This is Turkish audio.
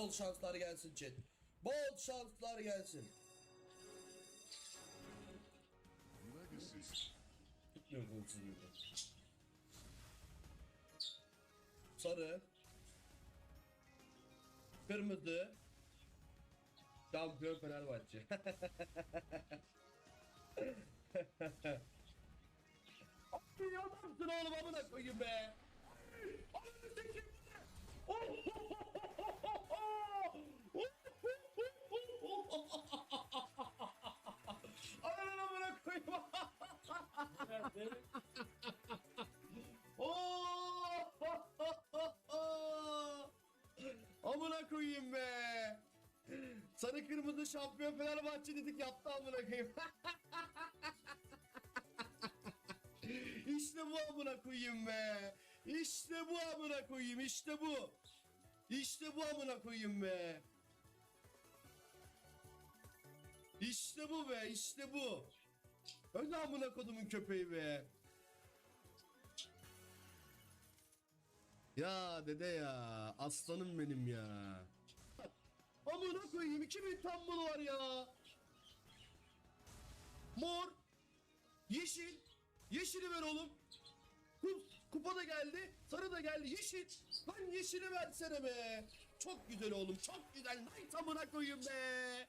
Bol şanslar gelsin chat. Bol şanslar gelsin. Tutmuyor golsüz gibi. Sarı. Kırmızı. Şampiyon Fenerbahçe. Abi adamsın oğlum amına koyayım be. Ananı sikeyim be. Ananı amına koyayım. Oo! Amına koyayım be. Sarı kırmızı şampiyon Fenerbahçe dedik yaptı amına koyayım. işte bu amına koyayım be. İşte bu amına koyayım. İşte bu. İşte bu amına koyayım be. İşte bu be. İşte bu. Öyle amına kodumun köpeği be. Ya dede ya. Aslanım benim ya. Amına koyayım 2000 tambul var ya. Mor. Yeşil. Yeşili ver oğlum. Kup, kupa da geldi. Sarı da geldi. Yeşil. Lan yeşili versene be. Çok güzel oğlum. Çok güzel. Night amına koyayım be.